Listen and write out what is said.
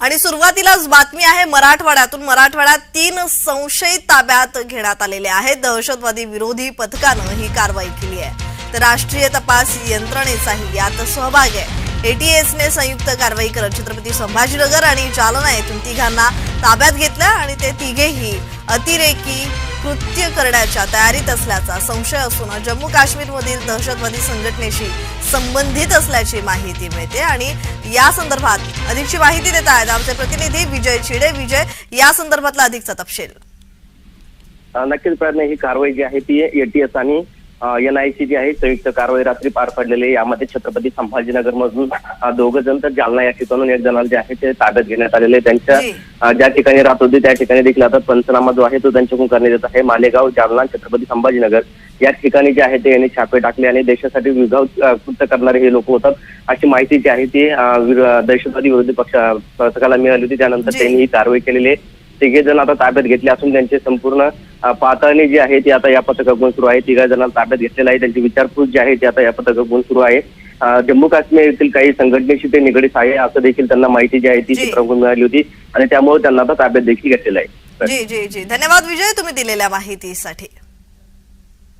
आणि सुरुवातीलाच बातमी आहे मराठवाड्यातून मराठवाड्यात तीन संशयित ताब्यात घेण्यात आलेले आहेत. दहशतवादी विरोधी पथकानं ही कारवाई केली आहे. तर राष्ट्रीय तपास यंत्रणेचाही यात सहभाग आहे. एटीएसने संयुक्त कारवाई करत छत्रपती संभाजीनगर आणि जालना येथून तिघांना ताब्यात घेतलं आणि ते तिघेही अतिरेकी कृत्य करण्याच्या तयारीत असल्याचा संशय असून जम्मू काश्मीरमधील दहशतवादी संघटनेशी संबंधित असल्याची माहिती मिळते आणि या संदर्भात अधिकची माहिती देत आहेत आमचे प्रतिनिधी विजय चिडे विजय या संदर्भातला अधिकचा तपशील. नक्कीच प्रयत्न ही कारवाई जी आहे ती एटीएस आणि एन आय सी जी आहे संयुक्त कारवाई रात्री पार पडलेली. यामध्ये छत्रपती संभाजीनगर मधून दोघं जण तर जालना या ठिकाणून एक जणाला जे आहे ते ताब्यात घेण्यात आलेले. त्यांच्या ज्या ठिकाणी राहत होते त्या ठिकाणी देखील आता पंचनामा जो आहे तो त्यांच्याकडून करण्यात येत आहे मालेगाव जालना छत्रपती संभाजीनगर या ठिकाणी जे आहे ते यांनी छापे टाकले आणि देशासाठी अ, कृत्य करणारे हे लोक होतात अशी माहिती जी आहे ती दहशतवादी विरोधी पक्ष पथकाला मिळाली होती त्यानंतर. त्यांनी ही कारवाई केलेली आहे तिघे जण आता ताब्यात घेतले असून त्यांचे संपूर्ण अ, पडताळणी जी आहे ती आता या पथकाकडून सुरू आहे. तिघा जणांना ताब्यात घेतलेलं आहे. त्यांची विचारपूस जी आहे ती आता या पथकाकडून सुरू आहे. जम्मू काश्मीर येथील काही संघटनेशी ते निगडीत आहे असं देखील त्यांना माहिती जी आहे ती. सूत्रांकडून मिळाली होती. आणि त्यामुळे त्यांना आता ताब्यात देखील घेतलेलं आहे. जी जी जी. धन्यवाद विजय तुम्ही दिलेल्या माहितीसाठी.